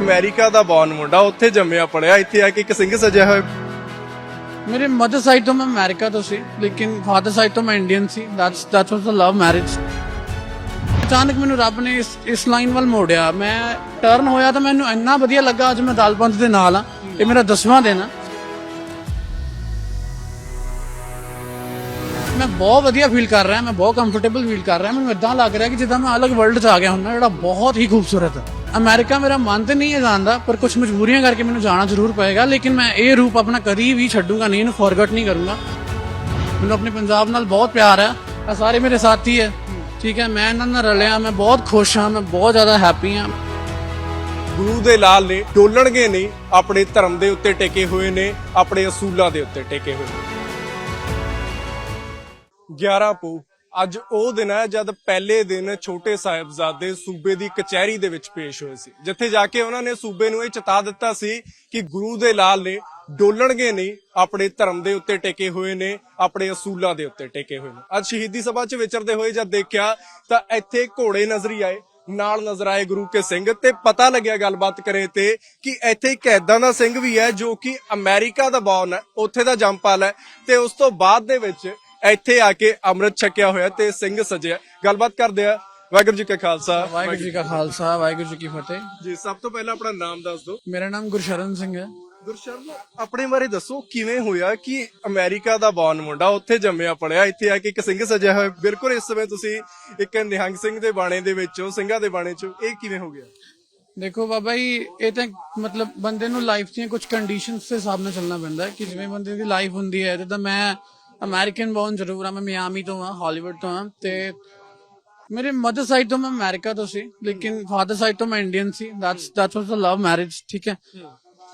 America ਦਾ born ਮੁੰਡਾ, ਉੱਥੇ ਜੰਮਿਆ ਪੜਿਆ ਇੱਥੇ ਆ ਕੇ ਇੱਕ ਸਿੰਘ ਸਜਿਆ ਹੋਇਆ। ਮੇਰੇ ਮਦਰ ਸਾਈਡ ਤੋਂ ਮੈਂ ਅਮਰੀਕਾ ਤੋਂ ਸੀ, ਲੇਕਿਨ ਫਾਦਰ ਸਾਈਡ ਤੋਂ ਮੈਂ Indian C. That's that was a love marriage ਅਚਾਨਕ ਮੈਨੂੰ ਰੱਬ ਨੇ ਇਸ ਇਸ ਲਾਈਨ ਵੱਲ ਮੋੜਿਆ। ਮੈਂ ਟਰਨ ਹੋਇਆ ਤਾਂ ਮੈਨੂੰ ਇੰਨਾ ਵਧੀਆ ਲੱਗਾ, ਅੱਜ ਮੈਂ ਦਲਪੰਥ ਦੇ ਨਾਲ ਆ। ਇਹ ਮੇਰਾ ਦਸਵਾਂ ਦਿਨ ਆ। ਮੈਂ ਬਹੁਤ ਵਧੀਆ ਫੀਲ ਕਰ ਰਿਹਾ, ਮੈਂ ਬਹੁਤ ਕੰਫਰਟੇਬਲ ਫੀਲ ਕਰ ਰਿਹਾ। ਮੈਨੂੰ ਇਦਾਂ ਲੱਗ ਰਿਹਾ ਕਿ ਜਿੱਦਾਂ ਮੈਂ ਅਲੱਗ ਵਰਲਡ 'ਚ ਆ ਗਿਆ ਹੁੰਦਾ, ਜਿਹੜਾ ਬਹੁਤ ਹੀ ਖੂਬਸੂਰਤ ਹੈ ਅਮਰੀਕਾ ਮੇਰਾ ਮਨ ਤੇ ਨਹੀਂ ਹੈ ਜਾਂਦਾ ਪਰ ਕੁਝ ਮਜਬੂਰੀਆਂ ਕਰਕੇ ਮੈਨੂੰ ਜਾਣਾ ਜ਼ਰੂਰ ਪਏਗਾ, ਲੇਕਿਨ ਮੈਂ ਇਹ ਰੂਪ ਆਪਣਾ ਕਦੀ ਵੀ ਛੱਡੂਗਾ ਨਹੀਂ, ਇਹਨੂੰ ਫੋਰਗੇਟ ਨਹੀਂ ਕਰੂੰਗਾ। ਮੈਨੂੰ ਆਪਣੇ ਪੰਜਾਬ ਨਾਲ ਬਹੁਤ ਪਿਆਰ ਹੈ ਆ ਸਾਰੇ ਮੇਰੇ ਸਾਥੀ ਹੈ, ਠੀਕ ਹੈ, ਮੈਂ ਇਹਨਾਂ ਨਾਲ ਰਲਿਆ, ਮੈਂ ਬਹੁਤ ਖੁਸ਼ ਹਾਂ, ਮੈਂ ਬਹੁਤ ਜ਼ਿਆਦਾ ਹੈਪੀ ਹਾਂ। ਗੁਰੂ ਦੇ ਲਾਲ ਨੇ ਡੋਲਣਗੇ ਨਹੀਂ, ਆਪਣੇ ਧਰਮ ਦੇ ਉੱਤੇ ਟਿਕੇ ਹੋਏ ਨੇ, ਆਪਣੇ ਅਸੂਲਾਂ ਦੇ ਉੱਤੇ ਟਿਕੇ ਹੋਏ ਨੇ। 11 ਪੋ ਅੱਜ ਉਹ ਦਿਨ ਹੈ ਜਦ ਪਹਿਲੇ ਦਿਨ ਛੋਟੇ ਸਾਹਿਬਜ਼ਾਦੇ ਸੂਬੇ ਦੀ ਕਚਹਿਰੀ ਦੇ ਵਿੱਚ ਪੇਸ਼ ਹੋਏ ਸੀ, ਜਿੱਥੇ ਜਾ ਕੇ ਉਹਨਾਂ ਨੇ ਸੂਬੇ ਨੂੰ ਇਹ ਚਿਤਾ ਦਿੱਤਾ ਸੀ ਕਿ ਗੁਰੂ ਦੇ ਲਾਲ ਨੇ ਡੋਲਣਗੇ ਨਹੀਂ, ਆਪਣੇ ਧਰਮ ਦੇ ਉੱਤੇ ਟਿਕੇ ਹੋਏ ਨੇ, ਆਪਣੇ ਅਸੂਲਾਂ ਦੇ ਉੱਤੇ ਟਿਕੇ ਹੋਏ ਨੇ। ਅੱਜ ਸ਼ਹੀਦੀ ਸਭਾ 'ਚ ਵਿਚਰਦੇ ਹੋਏ ਜਦ ਦੇਖਿਆ ਤਾਂ ਇੱਥੇ ਘੋੜੇ ਨਜ਼ਰੀ ਆਏ, ਨਾਲ ਨਜ਼ਰ ਆਏ ਗੁਰੂ ਕੇ ਸਿੰਘ ਤੇ ਪਤਾ ਲੱਗਿਆ ਗੱਲਬਾਤ ਕਰੇ ਤੇ ਕਿ ਇੱਥੇ ਇੱਕ ਐਦਾਂ ਦਾ ਸਿੰਘ ਵੀ ਹੈ ਜੋ ਕਿ ਅਮਰੀਕਾ ਦਾ ਬੌਰਨ ਹੈ, ਉੱਥੇ ਦਾ ਜੰਪਾਲ ਹੈ ਤੇ ਉਸ ਤੋਂ ਬਾਅਦ ਦੇ ਵਿੱਚ ਇੱਥੇ ਆ ਕੇ ਅੰਮ੍ਰਿਤ ਛਕਿਆ ਹੋਇਆ ਤੇ ਸਿੰਘ ਸਜਿਆ। ਗੱਲਬਾਤ ਕਰਦੇ ਆ। ਵਾਹਿਗੁਰੂ ਜੀ ਕਾ ਖਾਲਸਾ। ਵਾਹਿਗੁਰੂ ਜੀ ਕਾ ਖਾਲਸਾ ਵਾਹਿਗੁਰੂ ਜੀ ਕੀ ਫਤਿਹ। ਜੀ ਸਭ ਤੋਂ ਪਹਿਲਾਂ ਆਪਣਾ ਨਾਮ ਦੱਸ ਦਿਓ। ਮੇਰਾ ਨਾਮ ਗੁਰਸ਼ਰਨ ਸਿੰਘ ਹੈ। ਗੁਰਸ਼ਰਨ ਆਪਣੇ ਬਾਰੇ ਦੱਸੋ ਕਿਵੇਂ ਹੋਇਆ ਕਿ ਅਮਰੀਕਾ ਦਾ ਬੌਰਨ ਮੁੰਡਾ ਉੱਥੇ ਜੰਮਿਆ ਪੜਿਆ ਇੱਥੇ ਆ ਕੇ ਇੱਕ ਸਿੰਘ ਸਜਿਆ ਹੋਇਆ? ਬਿਲਕੁਲ ਇਸ ਸਮੇਂ ਤੁਸੀਂ ਇੱਕ ਨਿਹੰਗ ਸਿੰਘ ਦੇ ਬਾਣੇ ਦੇ ਵਿੱਚੋਂ ਸਿੰਘਾਂ ਦੇ ਬਾਣੇ ਚੋਂ ਇਹ ਕਿਵੇਂ ਹੋ ਗਿਆ? ਦੇਖੋ ਬਾਬਾ ਜੀ ਇਹ ਤਾਂ ਮਤਲਬ ਬੰਦੇ ਨੂੰ ਲਾਈਫ ਦੀਆਂ ਕੁਝ ਕੰਡੀਸ਼ਨਸ ਦੇ ਹਿਸਾਬ ਨਾਲ ਚੱਲਣਾ ਪੈਂਦਾ ਕਿ ਜਿਵੇਂ ਬੰਦੇ ਦੀ ਲਾਈਫ ਹੁੰਦੀ ਹੈ ਜਿੱਦਾਂ ਮੈਂ ਅਮਰੀਕਨ ਬੌਰਨ ਜ਼ਰੂਰ ਆ ਮੈਂ ਮਿਆਮੀ ਤੋਂ ਆ ਹਾਲੀਵੁੱਡ ਤੋਂ ਆ ਤੇ ਮੇਰੇ ਮਦਰ ਸਾਈਡ ਤੋਂ ਮੈਂ ਅਮਰੀਕਾ ਤੋਂ ਸੀ ਲੇਕਿਨ ਫਾਦਰ ਸਾਈਡ ਤੋਂ ਮੈਂ Indian C that's that was a love marriage ਠੀਕ ਹੈ?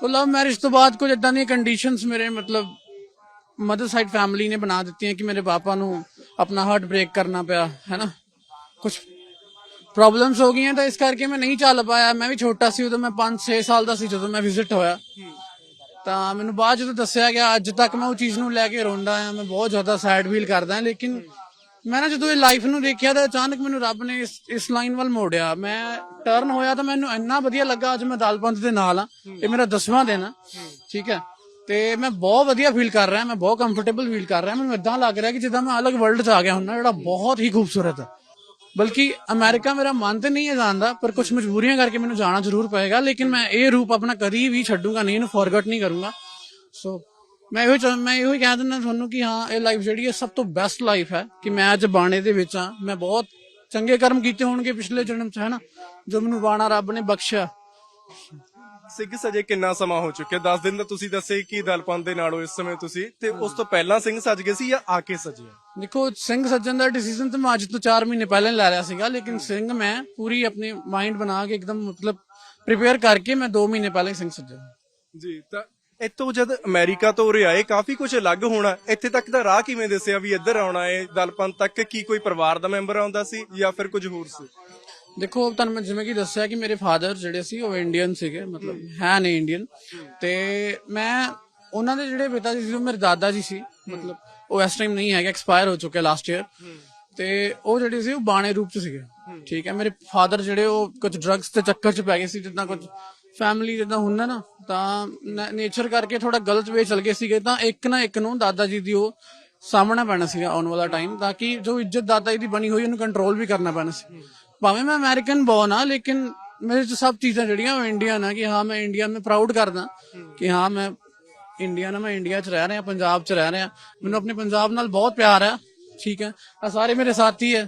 ਉਹ ਲਵ ਮੈਰਿਜ ਤੋਂ ਬਾਅਦ ਕੁਝ ਇਦਾਂ ਦੀਆਂ ਕੰਡੀਸ਼ਨਸ ਮੇਰੇ ਮਤਲਬ ਮਦਰ ਸਾਈਡ ਫੈਮਿਲੀ ਨੇ ਬਣਾ ਦਿੱਤੀਆਂ ਕਿ ਮੇਰੇ ਪਾਪਾ ਨੂੰ ਆਪਣਾ ਹਾਰਟ ਬ੍ਰੇਕ ਕਰਨਾ ਪਿਆ ਹੈ ਨਾ? ਕੁਝ ਪ੍ਰੋਬਲਮਸ ਹੋ ਗਈਆਂ ਤਾਂ ਇਸ ਕਰਕੇ ਮੈਂ ਨਹੀਂ ਚੱਲ ਪਾਇਆ ਮੈਂ ਵੀ ਛੋਟਾ ਸੀ ਉਦੋਂ ਮੈਂ 5-6 ਸਾਲ ਦਾ ਸੀ ਜਦੋਂ ਮੈਂ ਵਿਜ਼ਿਟ ਹੋਇਆ। ਤਾਂ ਮੈਨੂੰ ਬਾਅਦ ਜਦੋਂ ਦੱਸਿਆ ਗਿਆ, ਅੱਜ ਤੱਕ ਮੈਂ ਉਹ ਚੀਜ਼ ਨੂੰ ਲੈ ਕੇ ਰੋਂਦਾ ਆ, ਮੈਂ ਬਹੁਤ ਜ਼ਿਆਦਾ ਸੈਡ ਫੀਲ ਕਰਦਾ ਲੇਕਿਨ ਮੈਂ ਨਾ ਜਦੋਂ ਇਹ ਲਾਈਫ ਨੂੰ ਦੇਖਿਆ ਤਾਂ ਅਚਾਨਕ ਮੈਨੂੰ ਰੱਬ ਨੇ ਇਸ ਇਸ ਲਾਈਨ ਵੱਲ ਮੋੜਿਆ। ਮੈਂ ਟਰਨ ਹੋਇਆ ਤਾਂ ਮੈਨੂੰ ਇੰਨਾ ਵਧੀਆ ਲੱਗਾ, ਅੱਜ ਮੈਂ ਦਲਪੰਥ ਦੇ ਨਾਲ ਆ, ਇਹ ਮੇਰਾ ਦਸਵਾਂ ਦਿਨ ਆ, ਠੀਕ ਹੈ। ਤੇ ਮੈਂ ਬਹੁਤ ਵਧੀਆ ਫੀਲ ਕਰ ਰਿਹਾ, ਮੈਂ ਬਹੁਤ ਕੰਫਰਟੇਬਲ ਫੀਲ ਕਰ ਰਿਹਾ, ਮੈਨੂੰ ਇਦਾਂ ਲੱਗ ਰਿਹਾ ਕਿ ਜਿੱਦਾਂ ਮੈਂ ਅਲੱਗ ਵਰਲਡ 'ਚ ਆ ਗਿਆ ਹੁੰਦਾ, ਜਿਹੜਾ ਬਹੁਤ ਹੀ ਖੂਬਸੂਰਤ ਹੈ ਬਲਕਿ ਅਮਰੀਕਾ ਮੇਰਾ ਮਨ ਤੇ ਨਹੀਂ ਹੈ ਜਾਂਦਾ ਪਰ ਕੁਝ ਮਜਬੂਰੀਆਂ ਕਰਕੇ ਮੈਨੂੰ ਜਾਣਾ ਜ਼ਰੂਰ ਪਏਗਾ, ਲੇਕਿਨ ਮੈਂ ਇਹ ਰੂਪ ਆਪਣਾ ਕਦੀ ਵੀ ਛੱਡੂਗਾ ਨਹੀਂ, ਇਹਨੂੰ ਫੋਰਗੇਟ ਨਹੀਂ ਕਰੂੰਗਾ। ਸੋ ਮੈਂ ਇਹੋ ਚਾਹ- ਮੈਂ ਇਹੋ ਹੀ ਕਹਿ ਦਿੰਦਾ ਤੁਹਾਨੂੰ ਕਿ ਹਾਂ, ਇਹ ਲਾਈਫ ਜਿਹੜੀ ਹੈ ਸਭ ਤੋਂ ਬੈਸਟ ਲਾਈਫ ਹੈ, ਕਿ ਮੈਂ ਅੱਜ ਬਾਣੇ ਦੇ ਵਿੱਚ ਆ ਮੈਂ ਬਹੁਤ ਚੰਗੇ ਕਰਮ ਕੀਤੇ ਹੋਣਗੇ ਪਿਛਲੇ ਜਨਮ 'ਚ, ਹੈ ਨਾ? ਜੋ ਮੈਨੂੰ ਬਾਣਾ ਰੱਬ ਨੇ ਬਖਸ਼ਿਆ। ਸਿੰਘ ਸਜੇ ਕਿੰਨਾ ਸਮਾਂ ਹੋ ਚੁੱਕਿਆ? 10 ਦਿਨ ਦਾ ਤੁਸੀਂ ਦੱਸੇ ਕਿ ਦਲਪੰਦ ਦੇ ਨਾਲੋਂ ਇਸ ਸਮੇਂ ਤੁਸੀਂ। ਤੇ ਉਸ ਤੋਂ ਪਹਿਲਾਂ ਸਿੰਘ ਸਜ ਗਏ ਸੀ ਜਾਂ ਆ ਕੇ ਸਜੇ ਦੇਖੋ ਸਿੰਘ ਸੱਜਣ ਦਾ ਡਿਸੀਜਨ ਤਾਂ ਮੈਂ ਅੱਜ ਤੋਂ 4 ਮਹੀਨੇ ਪਹਿਲਾਂ ਹੀ ਲੈ ਲਿਆ ਸੀਗਾ ਲੇਕਿਨ ਸਿੰਘ ਮੈਂ ਪੂਰੀ ਆਪਣੀ ਮਾਈਂਡ ਬਣਾ ਕੇ ਇੱਕਦਮ ਮਤਲਬ ਪ੍ਰਿਪੇਅਰ ਕਰਕੇ ਮੈਂ 2 ਮਹੀਨੇ ਪਹਿਲਾਂ ਹੀ ਸਿੰਘ ਸੱਜਿਆ ਜੀ ਤਾਂ ਇੱਥੋਂ ਜਦ ਅਮਰੀਕਾ ਤੋਂ ਉਰੇ ਆਏ ਕਾਫੀ ਕੁਝ ਅਲੱਗ ਹੋਣਾ। ਇੱਥੇ ਤੱਕ ਦਾ ਰਾਹ ਕਿਵੇਂ ਦੱਸਿਆ ਵੀ ਇੱਧਰ ਆਉਣਾ ਹੈ? ਦਲਪੰਦ ਤੱਕ ਕੀ ਕੋਈ ਪਰਿਵਾਰ ਦਾ ਮੈਂਬਰ ਆਉਂਦਾ ਸੀ ਜਾਂ ਫਿਰ ਕੁਝ ਹੋਰ ਸੀ? ਦੇਖੋ ਤੁਹਾਨੂੰ ਮੈਂ ਜਿਵੇਂ ਕਿ ਦੱਸਿਆ ਕਿ ਮੇਰੇ ਫਾਦਰ ਜਿਹੜੇ ਸੀ, ਉਹ ਇੰਡੀਅਨ ਸੀਗੇ, ਮਤਲਬ ਹੈ ਨੇ ਇੰਡੀਅਨ ਤੇ ਮੈਂ ਉਹਨਾਂ ਦੇ ਜਿਹੜੇ ਪਿਤਾ ਜੀ ਸੀ, ਉਹ ਮੇਰੇ ਦਾਦਾ ਜੀ ਸੀ, ਮਤਲਬ ਉਹ ਇਸ ਟਾਈਮ ਨਹੀਂ ਹੈਗੇ ਐਕਸਪਾਇਰ ਹੋ ਚੁੱਕੇ ਲਾਸਟ ਈਅਰ ਤੇ ਉਹ ਜਿਹੜੇ ਸੀ, ਉਹ ਬਾਣੇ ਰੂਪ ਚ ਸੀਗੇ। ਠੀਕ ਹੈ, ਮੇਰੇ ਫਾਦਰ ਜਿਹੜੇ, ਉਹ ਕੁਝ ਡਰੱਗਸ ਦੇ ਚੱਕਰ ਚ ਪੈ ਗਏ ਸੀ, ਜਿੱਦਾਂ ਕੁਝ ਫੈਮਿਲੀ ਜਿੱਦਾਂ ਹੁੰਦਾ ਨਾ ਤਾਂ ਨੇਚਰ ਕਰਕੇ ਥੋੜਾ ਗਲਤ ਵੇ ਚਲ ਗਏ ਸੀਗੇ, ਤਾਂ ਇੱਕ ਨਾ ਇੱਕ ਨੂੰ ਦਾਦਾ ਜੀ ਦੀ ਉਹ ਸਾਹਮਣਾ ਪੈਣਾ ਸੀਗਾ ਆਉਣ ਵਾਲਾ ਟਾਈਮ ਤਾਂ ਕਿ ਜੋ ਇੱਜ਼ਤ ਦਾਦਾ ਜੀ ਦੀ ਬਣੀ ਹੋਈ, ਉਹਨੂੰ ਕੰਟਰੋਲ ਵੀ ਕਰਨਾ ਪੈਣਾ ਸੀ। ਭਾਵੇਂ ਮੈਂ ਅਮਰੀਕਨ ਬੌਨ ਆ ਲੇਕਿਨ ਮੇਰੇ ਚ ਸਭ ਚੀਜ਼ਾਂ ਜਿਹੜੀਆਂ ਇੰਡੀਅਨ ਆ ਕਿ ਹਾਂ ਮੈਂ ਇੰਡੀਆ ਮੈਂ ਪ੍ਰਾਊਡ ਕਰਦਾ, ਕਿ ਹਾਂ ਮੈਂ ਇੰਡੀਆ ਨਾ ਮੈਂ ਇੰਡੀਆ ਚ ਰਹਿ ਰਿਹਾ, ਪੰਜਾਬ ਚ ਰਹਿ ਰਿਹਾ। ਮੈਨੂੰ ਆਪਣੇ ਪੰਜਾਬ ਨਾਲ ਬਹੁਤ ਪਿਆਰ ਹੈ ਠੀਕ ਹੈ। ਆ ਸਾਰੇ ਮੇਰੇ ਸਾਥੀ ਹੈ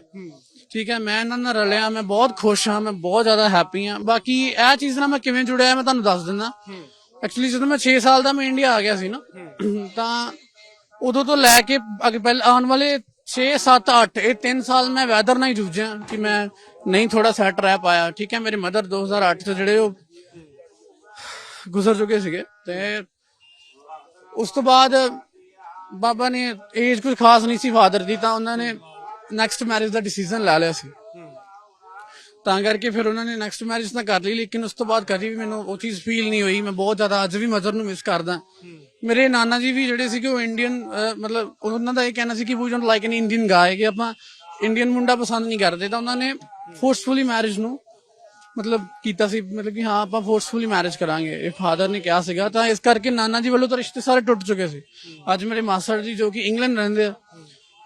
ਠੀਕ ਹੈ। ਮੈਂ ਇਹਨਾਂ ਨਾਲ ਰਲਿਆ, ਮੈਂ ਬਹੁਤ ਖੁਸ਼ ਹਾਂ, ਮੈਂ ਬਹੁਤ ਜ਼ਿਆਦਾ ਹੈਪੀ ਹਾਂ। ਬਾਕੀ ਇਹ ਚੀਜ਼ ਨਾਲ ਮੈਂ ਕਿਵੇਂ ਜੁੜਿਆ, ਮੈਂ ਤੁਹਾਨੂੰ ਦੱਸ ਦਿੰਦਾ। ਐਕਚੁਅਲੀ ਜਦੋਂ ਮੈਂ 6 ਸਾਲ ਦਾ ਮੈਂ ਇੰਡੀਆ ਆ ਗਿਆ ਸੀ ਨਾ, ਤਾਂ ਉਦੋਂ ਤੋਂ ਲੈ ਕੇ ਅੱਗੇ ਪਹਿਲ ਆਉਣ ਵਾਲੇ 6 7 8 ਇਹ 3 ਸਾਲ ਮੈਂ ਵੈਦਰ ਨਾਲ ਹੀ ਜੂਝਿਆ ਕਿ ਮੈਂ ਨਹੀਂ ਥੋੜਾ ਸੈਟ ਰਹਿ ਪਾਇਆ। ਠੀਕ ਹੈ, ਮੇਰੇ ਮਦਰ 2008 ਚ ਜਿਹੜੇ ਉਹ ਗੁਜ਼ਰ ਚੁੱਕੇ ਸੀਗੇ ਤੇ ਉਸ ਤੋਂ ਬਾਅਦ ਬਾਬਾ ਨੇ ਏਜ ਕੁਝ ਖਾਸ ਨਹੀਂ ਸੀ ਫਾਦਰ ਦੀ ਤਾਂ ਉਹਨਾਂ ਨੇ ਨੈਕਸਟ ਮੈਰਿਜ ਦਾ ਡਿਸੀਜਨ ਲੈ ਲਿਆ ਸੀ। ਤਾਂ ਕਰਕੇ ਫਿਰ ਉਹਨਾਂ ਨੇ ਨੈਕਸਟ ਮੈਰਿਜ ਤਾਂ ਕਰ ਲਈ, ਲੇਕਿਨ ਉਸ ਤੋਂ ਬਾਅਦ ਕਦੀ ਵੀ ਮੈਨੂੰ ਉਹ ਚੀਜ਼ ਫੀਲ ਨਹੀਂ ਹੋਈ। ਮੈਂ ਬਹੁਤ ਜ਼ਿਆਦਾ ਅੱਜ ਵੀ ਮਦਰ ਨੂੰ ਮਿਸ ਕਰਦਾ। ਮੇਰੇ ਨਾਨਾ ਜੀ ਵੀ ਜਿਹੜੇ ਸੀਗੇ ਉਹ ਇੰਡੀਅਨ ਮਤਲਬ ਉਹਨਾਂ ਦਾ ਇਹ ਕਹਿਣਾ ਸੀ ਕਿ we don't like an Indian guy ਕਿ ਆਪਾਂ ਇੰਡੀਅਨ ਮੁੰਡਾ ਪਸੰਦ ਨਹੀਂ ਕਰਦੇ। ਤਾਂ ਉਹਨਾਂ ਨੇ ਫੋਰਸਫੁਲੀ ਮੈਰਿਜ ਨੂੰ ਮਤਲਬ ਕੀਤਾ ਸੀ, ਮਤਲਬ ਕਿ ਹਾਂ, ਆਪਾਂ ਫੋਰਸਫੁਲੀ ਮੈਰਿਜ ਕਰਾਂਗੇ। ਇਹ ਫਾਦਰ ਨੇ ਕਿਹਾ ਸੀਗਾ। ਤਾਂ ਇਸ ਕਰਕੇ ਨਾਨਾ ਜੀ ਵੱਲੋਂ ਤਾਂ ਰਿਸ਼ਤੇ ਸਾਰੇ ਟੁੱਟ ਚੁੱਕੇ ਸੀ। ਅੱਜ ਮੇਰੇ ਮਾਸਟਰ ਜੀ ਜੋ ਕਿ ਇੰਗਲੈਂਡ ਰਹਿੰਦੇ ਆ,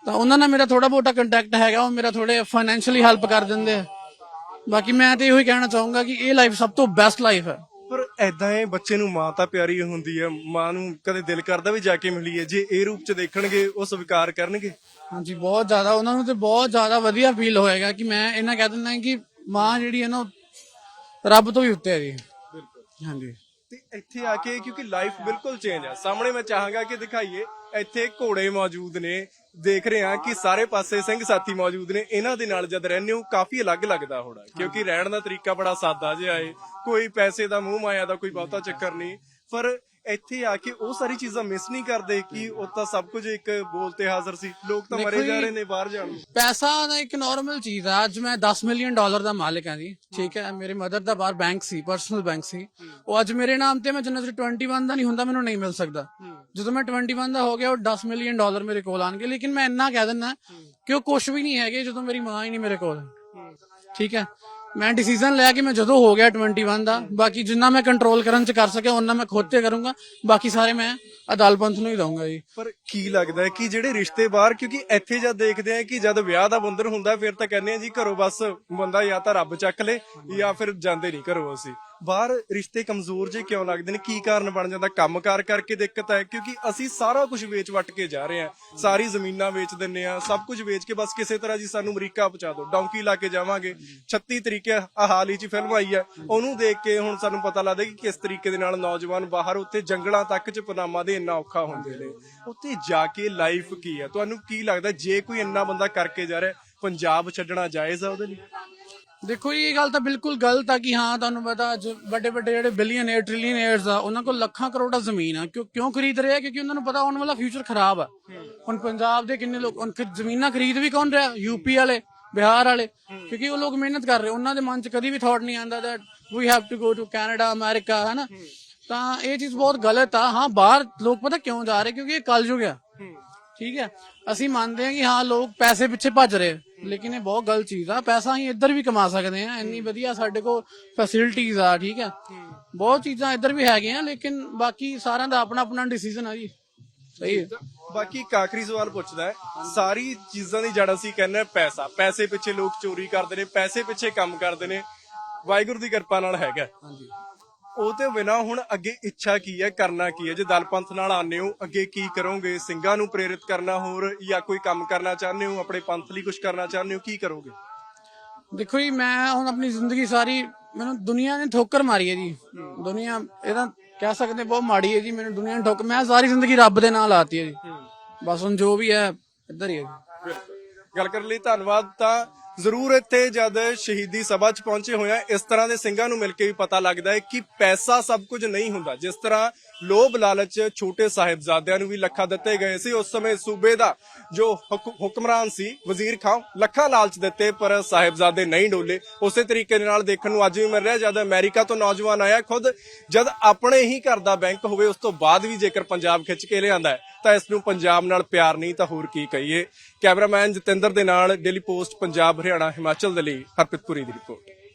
ਤਾਂ ਉਹਨਾਂ ਨਾਲ ਮੇਰਾ ਥੋੜਾ ਬਹੁਤਾ ਕੰਟੈਕਟ ਹੈਗਾ। ਉਹ ਮੇਰਾ ਥੋੜੇ ਫਾਈਨੈਂਸ਼ੀਅਲੀ ਹੈਲਪ ਕਰ ਦਿੰਦੇ ਆ। ਬਾਕੀ ਮੈਂ ਤੇ ਇਹੋ ਹੀ ਕਹਿਣਾ ਚਾਹੂੰਗਾ ਕਿ ਇਹ ਲਾਈਫ ਸਭ ਤੋਂ ਬੈਸਟ ਲਾਈਫ ਹੈ। ਪਰ ਐਦਾਂ ਹੈ ਬੱਚੇ ਨੂੰ ਮਾਂ ਤਾਂ ਪਿਆਰੀ ਹੁੰਦੀ ਹੈ ਮਾਂ ਨੂੰ ਕਦੇ ਦਿਲ ਕਰਦਾ ਵੀ ਜਾ ਕੇ ਮਿਲੀਏ ਜੇ ਇਹ ਰੂਪ ਚ ਦੇਖਣਗੇ ਉਹ ਸਵੀਕਾਰ ਕਰਨਗੇ? ਹਾਂਜੀ ਬਹੁਤ ਜ਼ਿਆਦਾ ਉਹਨਾਂ ਨੂੰ ਤੇ ਬਹੁਤ ਜ਼ਿਆਦਾ ਵਧੀਆ ਫੀਲ ਹੋਏਗਾ ਕਿ ਮੈਂ ਇਹਨਾਂ ਕਹਿ ਦਿੰਦਾ ਕਿ ਮਾਂ ਜਿਹੜੀ ਹੈ ਨਾ ਉਹ ਰੱਬ ਤੋਂ ਵੀ ਉੱਤੇ ਹੈ ਜੀ। ਬਿਲਕੁਲ। ਹਾਂਜੀ। ਤੇ ਇੱਥੇ ਆ ਕੇ ਕਿਉਂਕਿ ਲਾਈਫ ਬਿਲਕੁਲ ਚੇਂਜ ਆ। ਸਾਹਮਣੇ ਮੈਂ ਚਾਹਾਂਗਾ ਕਿ ਦਿਖਾਈਏ ਇੱਥੇ ਘੋੜੇ ਮੌਜੂਦ ਨੇ। ਦੇਖ ਰਹੇ ਹਾਂ ਕਿ ਸਾਰੇ ਪਾਸੇ ਸਿੰਘ ਸਾਥੀ ਮੌਜੂਦ ਨੇ। ਇਹਨਾਂ ਦੇ ਨਾਲ ਜਦ ਰਹਿੰਦੇ ਹੋ ਕਾਫੀ ਅਲੱਗ ਲੱਗਦਾ ਹੋਣਾ। ਕਿਉਂਕਿ ਰਹਿਣ ਦਾ ਤਰੀਕਾ ਬੜਾ ਸਾਦਾ ਜਿਹਾ ਏ। ਕੋਈ ਪੈਸੇ ਦਾ ਮੂੰਹ ਮਾਇਆ ਦਾ ਕੋਈ ਬਹੁਤਾ ਚੱਕਰ ਨਹੀਂ। ਪਰ ਇੱਥੇ ਆ ਕੇ ਉਹ ਸਾਰੀ ਚੀਜ਼ਾਂ ਮਿਸ ਨਹੀਂ ਕਰਦੇ ਕਿ ਉਹ ਤਾਂ ਸਭ ਕੁਝ ਇੱਕ ਬੋਲ ਤੇ ਹਾਜ਼ਰ ਸੀ। ਲੋਕ ਤਾਂ ਮਰੇ ਜਾ ਜੀ, ਰਹੇ ਨੇ ਬਾਹਰ ਜਾਣ ਨੂੰ। ਪੈਸਾ ਤਾਂ ਇੱਕ ਨਾਰਮਲ ਚੀਜ਼ ਆ। ਅੱਜ ਮੈਂ 10 ਮਿਲੀਅਨ ਡਾਲਰ ਦਾ ਮਾਲਕ ਹਾਂ ਜੀ। ਠੀਕ ਹੈ ਮੇਰੇ ਮਦਰ ਦਾ ਬਾਹਰ ਬੈਂਕ ਸੀ ਪਰਸਨਲ ਬੈਂਕ ਸੀ। ਉਹ ਅੱਜ ਮੇਰੇ ਨਾਮ ਤੇ ਮੈਂ ਜਿੰਨਾ ਚਿਰ 21 ਦਾ ਨਹੀਂ ਹੁੰਦਾ ਮੈਨੂੰ ਨਹੀਂ ਮਿਲ ਸਕਦਾ। ਜਦੋਂ ਮੈਂ 21 ਦਾ ਹੋ ਗਿਆ ਉਹ 10 ਮਿਲੀਅਨ ਡਾਲਰ ਮੇਰੇ ਕੋਲ ਆਣਗੇ ਲੇਕਿਨ ਮੈਂ ਇੰਨਾ ਕਹਿ ਦਿੰਦਾ ਕਿ ਉਹ ਕੁਝ ਵੀ ਨਹੀਂ ਹੈਗੇ ਜਦੋਂ ਮੇਰੀ ਮਾਂ ਹੀ ਨਹੀਂ ਮੇਰੇ ਕੋਲ। ਠੀਕ ਹੈ ਮੈਂ ਡਿਸੀਜਨ ਲਿਆ ਕਿ ਮੈਂ ਜਦੋਂ ਹੋ ਗਿਆ 21 ਦਾ, ਬਾਕੀ ਜਿੰਨਾ ਮੈਂ ਕੰਟਰੋਲ ਕਰਨ ਚ ਕਰ ਸਕਿਆ ਉਹਨਾਂ ਮੈਂ ਖੁਦ ਤੇ ਕਰੂੰਗਾ, ਬਾਕੀ ਸਾਰੇ ਮੈਂ ਅਦਾਲ ਪੰਥ ਨੂੰ ਹੀ ਦਊਂਗਾ ਜੀ। ਪਰ ਕੀ ਲੱਗਦਾ ਹੈ ਕਿ ਜਿਹੜੇ ਰਿਸ਼ਤੇ ਬਾਹਰ, ਕਿਉਂਕਿ ਇੱਥੇ ਜਦ ਦੇਖਦੇ ਆ ਕਿ ਜਦ ਵਿਆਹ ਦਾ ਬੰਧਨ ਹੁੰਦਾ, ਫਿਰ ਤਾਂ ਕਹਿੰਦੇ ਆ ਜੀ ਘਰੋਂ ਬਸ ਬੰਦਾ ਜਾਂ ਤਾਂ ਰੱਬ ਚੱਕ ਲੇ, ਜਾਂ ਫਿਰ ਜਾਂਦੇ ਨਹੀਂ ਘਰੋਂ ਅਸੀਂ। ਬਾਹਰ ਰਿਸ਼ਤੇ ਕਮਜ਼ੋਰ ਜੇ ਕਿਉਂ ਲੱਗਦੇ ਨੇ? ਕੀ ਕਾਰਨ ਬਣ ਜਾਂਦਾ? ਕੰਮਕਾਰ ਕਰਕੇ ਦਿੱਕਤ ਹੈ? ਕਿਉਂਕਿ ਅਸੀਂ ਸਾਰਾ ਕੁਝ ਵੇਚ ਵਟ ਕੇ ਜਾ ਰਹੇ ਹਾਂ। ਸਾਰੀ ਜ਼ਮੀਨਾਂ ਵੇਚ ਦਿੰਨੇ ਆ ਸਭ ਕੁਝ ਵੇਚ ਕੇ ਬਸ ਕਿਸੇ ਤਰ੍ਹਾਂ ਜੀ ਸਾਨੂੰ ਅਮਰੀਕਾ ਪਹੁੰਚਾ ਦਿਓ। ਡੌਂਕੀ ਲਾ ਕੇ ਜਾਵਾਂਗੇ। 36 ਤਰੀਕੇ ਆ ਹਾਲ ਹੀ ਚ ਫਿਲਮ ਆਈ ਹੈ। ਉਹਨੂੰ ਦੇਖ ਕੇ ਹੁਣ ਸਾਨੂੰ ਪਤਾ ਲੱਗਦਾ ਕਿ ਕਿਸ ਤਰੀਕੇ ਦੇ ਨਾਲ ਨੌਜਵਾਨ ਬਾਹਰ ਉੱਤੇ ਜੰਗਲਾਂ ਤੱਕ ਚ ਪਨਾਮਾ ਦੇ ਇੰਨਾ ਔਖਾ ਹੁੰਦੇ ਨੇ। ਉੱਥੇ ਜਾ ਕੇ ਲਾਈਫ ਕੀ ਹੈ? ਤੁਹਾਨੂੰ ਕੀ ਲੱਗਦਾ? ਜੇ ਕੋਈ ਇੰਨਾ ਬੰਦਾ ਕਰਕੇ ਜਾ ਰਿਹਾ, ਪੰਜਾਬ ਛੱਡਣਾ ਜਾਇਜ਼ ਆ ਉਹਦੇ ਲਈ? ਦੇਖੋ ਜੀ, ਇਹ ਗੱਲ ਤਾਂ ਬਿਲਕੁਲ ਗਲਤ ਆ ਕਿ ਹਾਂ ਤੁਹਾਨੂੰ ਪਤਾ ਅੱਜ ਵੱਡੇ ਵੱਡੇ ਜਿਹੜੇ ਬਿਲੀਅਨੇਅਰ ਟ੍ਰਿਲੀਅਨੇਅਰਸ ਆ ਉਹਨਾਂ ਕੋਲ ਲੱਖਾਂ ਕਰੋੜਾਂ ਜ਼ਮੀਨ ਆ। ਕਿਉਂ ਕਿਉਂ ਖਰੀਦ ਰਹੇ ਆ? ਕਿਉਂਕਿ ਉਹਨਾਂ ਨੂੰ ਪਤਾ ਆਉਣ ਵਾਲਾ ਫਿਊਚਰ ਖਰਾਬ ਆ। ਹੁਣ ਪੰਜਾਬ ਦੇ ਕਿੰਨੇ ਲੋਕ ਹੁਣ ਜ਼ਮੀਨਾਂ ਖਰੀਦ ਵੀ ਕੌਣ ਰਿਹਾ? ਯੂਪੀ ਵਾਲੇ ਬਿਹਾਰ ਵਾਲੇ। ਕਿਉਂਕਿ ਉਹ ਲੋਕ ਮਿਹਨਤ ਕਰ ਰਹੇ ਉਹਨਾਂ ਦੇ ਮਨ 'ਚ ਕਦੀ ਵੀ ਥਾਟ ਨਹੀਂ ਆਂਦਾ that we have to go to Canada America ਹੈ ਤਾਂ ਇਹ ਚੀਜ਼ ਬਹੁਤ ਗਲਤ ਆ। ਹਾਂ ਬਾਹਰ ਲੋਕ ਪਤਾ ਕਿਉਂ ਜਾ ਰਹੇ? ਕਿਉਂਕਿ ਇਹ ਕਲਯੁਗ ਆ। ਠੀਕ ਹੈ? ਅਸੀਂ ਮੰਨਦੇ ਹਾਂ ਕਿ ਹਾਂ, ਲੋਕ ਪੈਸੇ ਪਿੱਛੇ ਭੱਜ ਰਹੇ ਲੇਕਿਨ ਇਹ ਬਹੁਤ ਗਲਤ ਚੀਜ਼ ਆ। ਪੈਸਾ ਅਸੀਂ ਇੱਧਰ ਵੀ ਕਮਾ ਸਕਦੇ ਆ ਇੰਨੀ ਵਧੀਆ ਸਾਡੇ ਕੋਲ ਫੈਸਿਲਿਟੀਆਂ ਆ, ਠੀਕ ਹੈ? ਬਹੁਤ ਚੀਜ਼ਾਂ ਇੱਧਰ ਵੀ ਹੈਗੀਆਂ, ਲੇਕਿਨ ਬਾਕੀ ਸਾਰਿਆਂ ਦਾ ਆਪਣਾ ਆਪਣਾ ਡਿਸੀਜਨ ਆ ਜੀ। ਸਹੀ ਹੈ? ਬਾਕੀ ਇੱਕ ਆਖਰੀ ਸਵਾਲ ਪੁੱਛਦਾ ਹੈ, ਸਾਰੀ ਚੀਜ਼ਾਂ ਦੀ ਜੜ ਅਸੀਂ ਕਹਿੰਦੇ ਪੈਸਾ। ਪੈਸੇ ਪਿੱਛੇ ਲੋਕ ਚੋਰੀ ਕਰਦੇ ਨੇ, ਪੈਸੇ ਪਿੱਛੇ ਕੰਮ ਕਰਦੇ ਨੇ। ਵਾਹਿਗੁਰੂ ਦੀ ਕਿਰਪਾ ਨਾਲ ਹੈਗਾ। ਹਾਂਜੀ ਉਹ ਤੇ ਬਿਨਾ ਹੁਣ ਅੱਗੇ ਇੱਛਾ ਕੀ ਹੈ ਕਰਨਾ ਕੀ ਹੈ? ਜੇ ਦਲ ਪੰਥ ਨਾਲ ਆਨੇ ਹੋ ਅੱਗੇ ਕੀ ਕਰੋਗੇ? ਸਿੰਘਾਂ ਨੂੰ ਪ੍ਰੇਰਿਤ ਕਰਨਾ ਹੋਰ ਜਾਂ ਕੋਈ ਕੰਮ ਕਰਨਾ ਚਾਹੁੰਦੇ ਹੋ? ਆਪਣੇ ਪੰਥ ਲਈ ਕੁਝ ਕਰਨਾ ਚਾਹੁੰਦੇ ਹੋ? ਕੀ ਕਰੋਗੇ? ਦੇਖੋ ਜੀ ਮੈਂ ਹੁਣ ਆਪਣੀ ਜ਼ਿੰਦਗੀ ਸਾਰੀ ਮੈਨੂੰ ਦੁਨੀਆ ਨੇ ਠੋਕਰ ਮਾਰੀ ਹੈ ਜੀ। ਦੁਨੀਆ ਇਹਦਾ ਕਹਿ ਸਕਦੇ ਬਹੁਤ ਮਾੜੀ ਹੈ ਜੀ ਮੈਨੂੰ ਦੁਨੀਆ ਨੇ ਠੋਕ ਮੈਂ ਸਾਰੀ ਜ਼ਿੰਦਗੀ ਰੱਬ ਦੇ ਨਾਲ ਆਤੀ ਹੈ ਜੀ। ਬਸ ਹੁਣ ਜੋ ਵੀ ਹੈ ਇੱਧਰ ਹੀ ਹੈ ਜੀ। ਗੱਲ ਕਰਨ ਲਈ ਧੰਨਵਾਦ ਤਾਂ ਜ਼ਰੂਰ ਇੱਥੇ ਜਦ ਸ਼ਹੀਦੀ ਸਭਾ 'ਚ ਪਹੁੰਚੇ ਹੋਇਆ ਇਸ ਤਰ੍ਹਾਂ ਦੇ ਸਿੰਘਾਂ ਨੂੰ ਮਿਲ ਕੇ ਵੀ ਪਤਾ ਲੱਗਦਾ ਹੈ ਕਿ ਪੈਸਾ ਸਭ ਕੁਝ ਨਹੀਂ ਹੁੰਦਾ। ਜਿਸ ਤਰ੍ਹਾਂ ਲੋਭ ਲਾਲਚ ਛੋਟੇ ਸਾਹਿਬਜ਼ਾਦਿਆਂ ਨੂੰ ਵੀ ਲੱਖਾਂ ਦਿੱਤੇ ਗਏ ਸੀ, ਉਸ ਸਮੇਂ ਸੂਬੇ ਦਾ ਜੋ ਹੁਕਮਰਾਨ ਸੀ, ਵਜ਼ੀਰ ਖਾਨ ਲੱਖਾਂ ਲਾਲਚ ਦਿੱਤੇ, ਪਰ ਸਾਹਿਬਜ਼ਾਦੇ ਨਹੀਂ ਡੋਲੇ। ਉਸੇ ਤਰੀਕੇ ਦੇ ਨਾਲ ਦੇਖਣ ਨੂੰ ਅੱਜ ਵੀ ਮਿਲ ਰਿਹਾ, ਜਦ ਅਮਰੀਕਾ ਤੋਂ ਨੌਜਵਾਨ ਆਇਆ ਖੁਦ, ਜਦ ਆਪਣੇ ਹੀ ਘਰ ਦਾ ਬੈਂਕ ਹੋਵੇ, ਉਸ ਤੋਂ ਬਾਅਦ ਵੀ ਜੇਕਰ ਪੰਜਾਬ ਖਿੱਚ ਕੇ ਲਿਆਂਦਾ ਹੈ ਤਾਂ ਇਸ ਨੂੰ ਪੰਜਾਬ ਨਾਲ ਪਿਆਰ ਨਹੀਂ ਤਾਂ ਹੋਰ ਕੀ ਕਹੀਏ। ਕੈਮਰਾਮੈਨ ਜਤਿੰਦਰ ਦੇ ਨਾਲ ਡੇਲੀ ਪੋਸਟ ਪੰਜਾਬ ਹਰਿਆਣਾ ਹਿਮਾਚਲ ਦੇ ਲਈ ਹਰਪ੍ਰੀਤ ਪੁਰੀ ਦੀ ਰਿਪੋਰਟ।